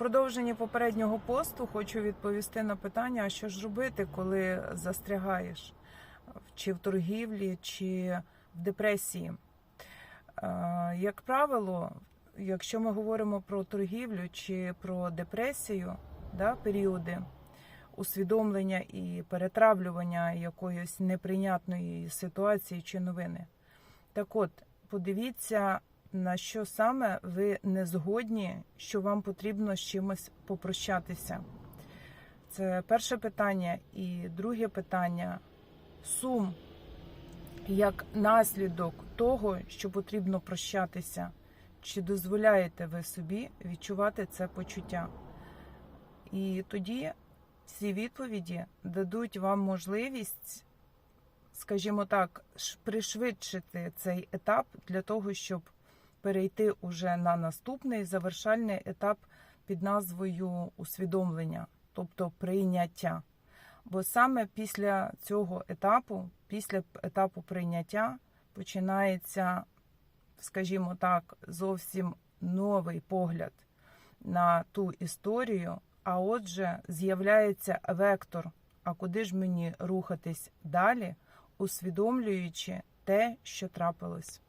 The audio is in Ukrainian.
продовженні попереднього посту хочу відповісти на питання, а що ж робити, коли застрягаєш чи в торгівлі, чи в депресії. Е, Як правило, якщо ми говоримо про торгівлю чи про депресію, да, періоди усвідомлення і перетравлювання якоїсь неприйнятної ситуації чи новини. Так от, подивіться, на що саме ви не згодні, що вам потрібно з чимось попрощатися. Це перше питання. І друге питання сум як наслідок того, що потрібно прощатися. Чи дозволяєте ви собі відчувати це почуття? І тоді ці відповіді дадуть вам можливість, скажімо так, пришвидшити цей етап для того, щоб перейти уже на наступний завершальний етап під назвою усвідомлення, тобто прийняття. Бо саме після цього етапу, після етапу прийняття, починається, скажімо так, зовсім новий погляд на ту історію. А отже, з'являється вектор, а куди ж мені рухатись далі, усвідомлюючи те, що трапилось.